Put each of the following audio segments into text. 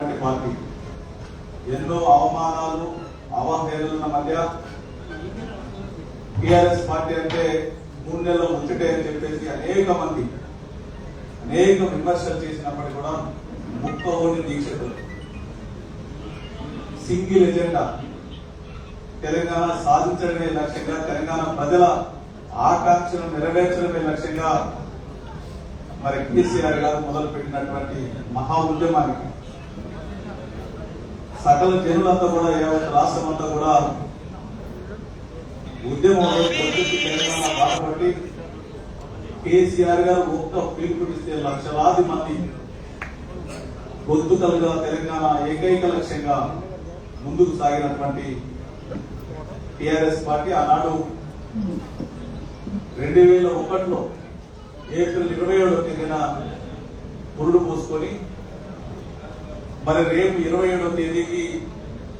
Party. ఎన్నో అవమానాలు అవహేళన మధ్య టిఆర్ఎస్ పార్టీ అంటే మూడు నెలల ముచ్చటే అని చెప్పేసి అనేక మంది అనేక విమర్శలు చేసినప్పటికీ కూడా ముక్క దీక్షలు సింగిల్ ఎజెండా. తెలంగాణ సాధించడమే లక్ష్యంగా తెలంగాణ ప్రజల ఆకాంక్షలు నెరవేర్చడమే లక్ష్యంగా మరి కేసీఆర్ గారు మొదలుపెట్టినటువంటి మహా ఉద్యమానికి సకల జనులంతా కూడా యావత్ రాష్ట్రం అంతా కూడా ఉద్యమం తెలంగాణ బాధపడి కేసీఆర్ గారు ఒక్క పిలుపునిస్తే లక్షలాది మంది గొంతుకలుగా తెలంగాణ ఏకైక లక్ష్యంగా ముందుకు సాగినటువంటి టిఆర్ఎస్ పార్టీ ఆనాడు రెండు వేల ఒకటిలో ఏప్రిల్ ఇరవై ఏడో తేదీన పురుడు పోసుకొని మరి రేపు ఇరవై ఏడో తేదీకి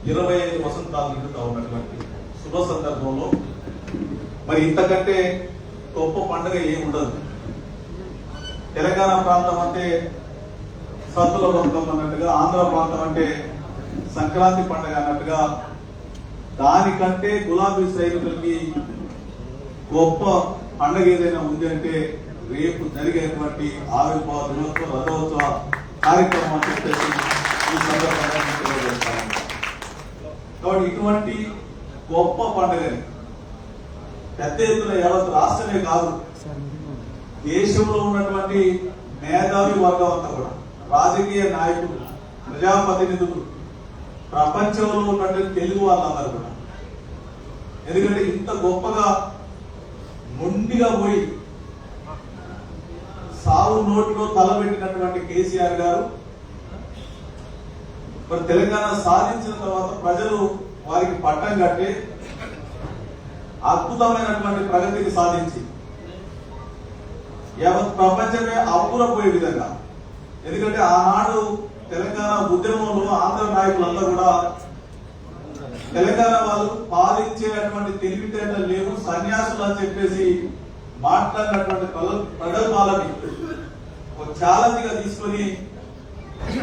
ఇరవై ఐదు వసంతాలు నిండుతా ఉన్నటువంటి శుభ సందర్భంలో మరి ఇంతకంటే గొప్ప పండుగ ఏమి ఉండదు. తెలంగాణ ప్రాంతం అంటే సద్దుల బతుకమ్మ అన్నట్టుగా ఆంధ్ర ప్రాంతం అంటే సంక్రాంతి పండుగ అన్నట్టుగా దానికంటే గులాబీ సైనికులకి గొప్ప పండుగ ఏదైనా ఉంది అంటే రేపు జరిగేటువంటి ఆవిర్భావ దినోత్సవ రథోత్సవ కార్యక్రమం చెప్పేసి ఈ సందర్భంగా తెలియజేస్తాను కాబట్టి ఇటువంటి గొప్ప పండుగని పెద్ద ఎత్తున యావత్ రాష్ట్రమే కాదు దేశంలో ఉన్నటువంటి మేధావి వర్గం అంతా కూడా రాజకీయ నాయకులు ప్రజాప్రతినిధులు ప్రపంచంలో ఉన్నటువంటి తెలుగు వాళ్ళందరూ కూడా. ఎందుకంటే ఇంత గొప్పగా మొండిగా పోయి సావు నోట్లో తలబెట్టినటువంటి కేసీఆర్ గారు మరి తెలంగాణ సాధించిన తర్వాత ప్రజలు వారికి పట్టం కట్టి అద్భుతమైనటువంటి ప్రగతిని సాధించి యావత్ ప్రపంచమే అప్పురపోయే విధంగా. ఎందుకంటే ఆనాడు తెలంగాణ ఉద్యమంలో ఆంధ్ర నాయకులంతా కూడా తెలంగాణ వాళ్ళు పాలించేటువంటి తెలివితేటలు లేవు సన్యాసులు అని చెప్పేసి మాట్లాడినటువంటి ప్రగల్భాలని ఒక ఛాలెంజ్గా తీసుకొని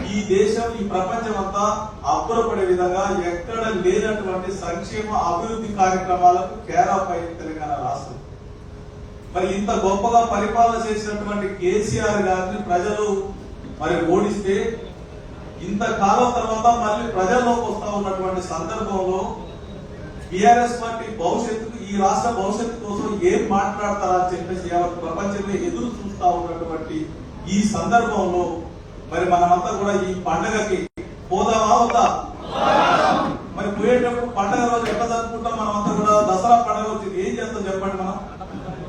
ఈ దేశం ఈ ప్రపంచం అంతా అబ్బురపడే విధంగా ఎక్కడ లేనటువంటి సంక్షేమ అభివృద్ధి కార్యక్రమాలకు కేరాఫ్ అయింది తెలంగాణ రాష్ట్రం. మరి ఇంత గొప్పగా పరిపాలన చేసినటువంటి కేసీఆర్ గారిని ప్రజలు మరి ఓడిస్తే ఇంత కాలం తర్వాత మళ్ళీ ప్రజల్లోకి వస్తా ఉన్నటువంటి సందర్భంలో టిఆర్ఎస్ పార్టీ భవిష్యత్తుకు ఈ రాష్ట్ర భవిష్యత్తు కోసం ఏం మాట్లాడతారా అని చెప్పేసి ప్రపంచమే ఎదురు చూస్తా ఉన్నటువంటి ఈ సందర్భంలో మరి మనమంతా కూడా ఈ పండగకి పోదామా వద్దా మరి పోయేటప్పుడు పండగ రోజు ఎట్లా జరుపుకుంటాం? మనమంతా కూడా దసరా పండగ వచ్చింది ఏం చేస్తాం చెప్పండి మనం?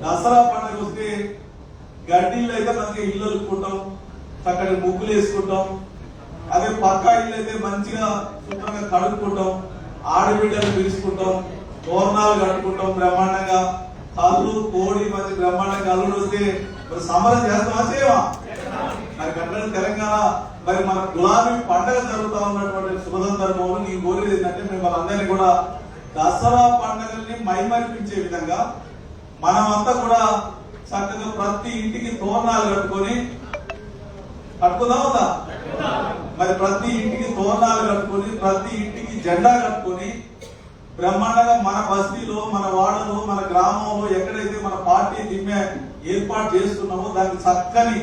దసరా పండగ వస్తే గడ్డీళ్ళు అయితే మనకి ఇల్లు అలుపుకుంటాం చక్కటి ముగ్గులు వేసుకుంటాం అదే పక్కా ఇల్లు అయితే మంచిగా శుభ్రంగా కడుక్కుంటాం ఆడబిడ్డలు పిలుచుకుంటాం తోరణాలు కట్టుకుంటాం బ్రహ్మాండంగా. కళ్ళు కోడి మంచి బ్రహ్మాండంగా అల్లుడు వస్తే మరి సమరం చేస్తామా చేయవా? మరి కట్టడం తెలంగాణ మరి మన గులాబీ పండగ జరుగుతా ఉన్నటువంటి శుభ సందర్భంలో నీ కోరేది ఏంటంటే మిమ్మల్ని అందరినీ కూడా దసరా పండగల్ని మైమరిపించే విధంగా మనమంతా కూడా చక్కగా ప్రతి ఇంటికి తోరణాలు కట్టుకొని కట్టుకుందామా మరి ప్రతి ఇంటికి తోరణాలు కట్టుకొని ప్రతి ఇంటికి జెండా కట్టుకొని బ్రహ్మాండంగా మన బస్తీలో మన వాడలో మన గ్రామంలో ఎక్కడైతే మన పార్టీ దిమ్మె ఏర్పాటు చేస్తున్నామో దానికి చక్కని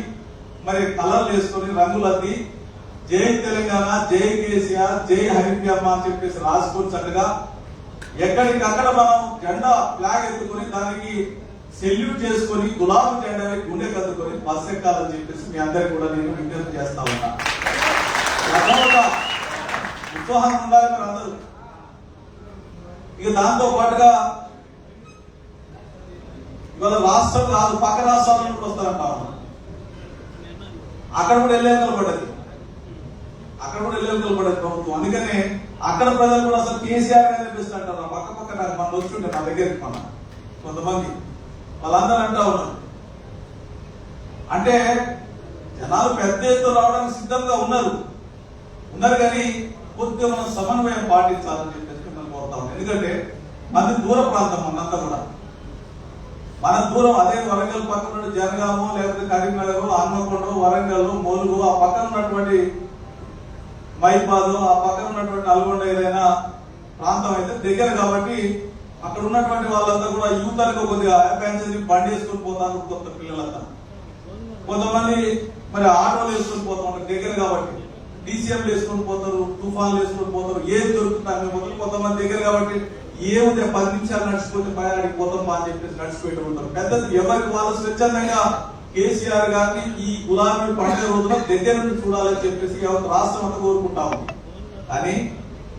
మరి కలర్లు వేసుకొని రంగులు అద్ది. జై తెలంగాణ జై కేసీఆర్ జై హరిప్యమ్మ అని చెప్పేసి రాసుకొని చక్కగా ఎక్కడికక్కడ మనం జెండా ఫ్లాగ్ ఎత్తుకొని దానికి సెల్యూట్ చేసుకొని గులాబీ జెండా గుండె కత్తుకొని బస్ ఎక్కాలని చెప్పేసి మీ అందరికి కూడా నేను విజ్ఞప్తి చేస్తా ఉన్నా. ఉత్సాహం ఉండాలి మీరు అందరూ. ఇక దాంతో పాటుగా ఇవాళ రాష్ట్రం కాదు పక్క రాష్ట్రాల నుండి వస్తారంట అక్కడ కూడా ఎల్లేకలు పడ్డది అక్కడ కూడా ఎల్లేకలు పడ్డది ప్రభుత్వం. అందుకనే అక్కడ ప్రజలు కూడా అసలు కేసీఆర్ గానే అనిపిస్తుంటారు నా పక్క పక్క నాకు మన వచ్చి నా దగ్గరికి మన కొంతమంది. వాళ్ళందరూ అంటా ఉన్నారు. అంటే జనాలు పెద్ద ఎత్తున రావడానికి సిద్ధంగా ఉన్నారు. ఉన్నారు కానీ కొద్దిగా మనం సమన్వయం పాటించాలని చెప్పేసి మిమ్మల్ని కోరుతా ఉన్నాం ఎందుకంటే మంది దూర ప్రాంతం మనంతా కూడా. మన దూరం అదే వరంగల్ పక్కన ఉన్న జనగామో లేకపోతే కరీంనగర్ హన్మకొండ వరంగల్ మోలుగు ఆ పక్కన ఉన్నటువంటి మైపాదు ఆ పక్కన ఉన్నటువంటి నల్గొండ ఏదైనా ప్రాంతం అయితే దగ్గర కాబట్టి అక్కడ ఉన్నటువంటి వాళ్ళంతా కూడా యూత్ అనుకో కొద్దిగా పెంచేది బండి వేసుకొని పోతారు కొత్త పిల్లలంతా. కొంతమంది మరి ఆటోలు వేసుకొని పోతా ఉంటారు దగ్గర కాబట్టి. డీసీఎంలు వేసుకొని పోతారు తుఫాన్లు వేసుకొని పోతారు ఏది దొరుకుతాయి పోతారు. కొంతమంది దగ్గర కాబట్టి ఏముంది? పది నిమిషాలు నడిచిపోతే పైనాడికి పోతాం అని చెప్పేసి నడిచిపోయి ఉంటారు. పెద్దలు ఎవరికి వాళ్ళు స్వచ్ఛందంగా కేసీఆర్ గారిని ఈ గులాబీ పండుగ రోజున దగ్గర నుంచి చూడాలని చెప్పేసి రాష్ట్రం అంతా కోరుకుంటాము కానీ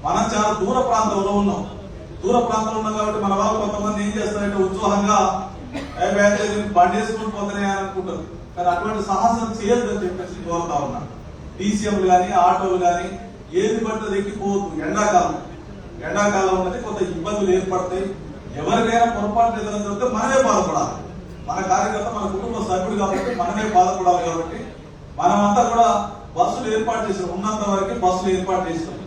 మనం చాలా దూర ప్రాంతంలో ఉన్నాం. దూర ప్రాంతంలో ఉన్నాం కాబట్టి మన వాళ్ళు కొంతమంది ఏం చేస్తారంటే ఉత్సాహంగా బండి వేసుకుని పోతున్నాయి అనుకుంటారు. కానీ అటువంటి సాహసం చేయొద్దని చెప్పేసి కోరుతా ఉన్నా. డీసీఎంలు కానీ ఆటోలు కానీ ఏది పడితే ఎక్కిపోవద్దు ఎండాకాలం. ఎండాకాలం ఉన్నది కొంత ఇబ్బందులు ఏర్పడతాయి. ఎవరికైనా పొరపాటు ఏదైనా జరిగితే మనమే బాధపడాలి. మన కార్యకర్త మన కుటుంబ సభ్యుడు కాబట్టి మనమే బాధపడాలి కాబట్టి మనమంతా కూడా బస్సులు ఏర్పాటు చేసాం. ఉన్నంత వరకు బస్సులు ఏర్పాటు చేసినాం.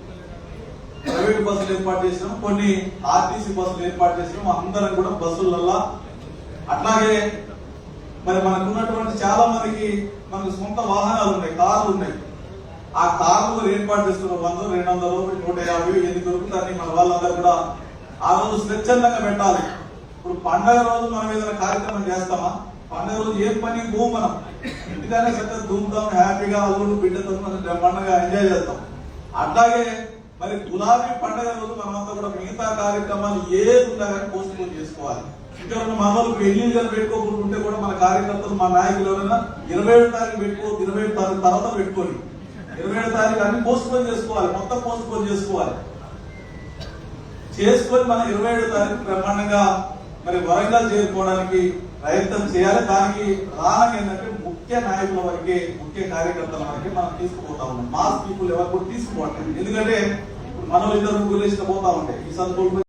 ప్రైవేట్ బస్సులు ఏర్పాటు చేసినాం. కొన్ని ఆర్టీసీ బస్సులు ఏర్పాటు చేసినాం. అందరం కూడా బస్సులల్లా. అట్లాగే మరి మనకున్నటువంటి చాలా మందికి మనకు సొంత వాహనాలు ఉన్నాయి కార్లు ఉన్నాయి. ఆ కార్లు ఏర్పాటు చేసుకున్న వంద రెండు వందలు నూట యాభై ఎన్ని దొరుకుతాయని మన వాళ్ళందరూ కూడా ఆ రోజు స్వచ్ఛందంగా పెట్టాలి. ఇప్పుడు పండగ రోజు మనం ఏదైనా కార్యక్రమం చేస్తామా? పండగ రోజు ఏం పని భూమి మనం ఇంటికానే చక్కగా ధూమ్ధాం హ్యాపీగా అల్లుడు బిడ్డతో మనం బ్రహ్మాండంగా ఎంజాయ్ చేస్తాం అట్లాగే మరి గులాబీ పండగ రోజు మనమంతా కూడా మిగతా కార్యక్రమాలు ఏది ఉన్నా కానీ పోస్ట్ పోన్ చేసుకోవాలి ఇంకా మన వాళ్ళు పెళ్ళిళ్ళు ఉంటే కూడా మన కార్యకర్తలు మా నాయకులు ఎవరైనా ఇరవై ఏడు తారీఖు పెట్టుకో ఇరవై ఏడు తారీఖు తర్వాత పెట్టుకోండి. ఇరవై ఏడు తారీఖు అన్ని పోస్ట్పోన్ చేసుకోవాలి. మొత్తం పోస్ట్పోన్ చేసుకోవాలి. చేసుకొని మనం ఇరవై ఏడు తారీఖు బ్రహ్మాండంగా మరి వరంగల్ చేరుకోవడానికి ప్రయత్నం చేయాలి. దానికి ప్రధానంగా ఏంటంటే ముఖ్య నాయకుల వరకే ముఖ్య కార్యకర్తల వరకే మనం తీసుకుపోతా ఉన్నాం. మాస్ పీపుల్ ఎవరు కూడా తీసుకుపోవట్లేదు ఎందుకంటే ఇప్పుడు మనం ఇద్దరు ముగ్గురు పోతా ఉంటాయి ఈ సందర్భంలో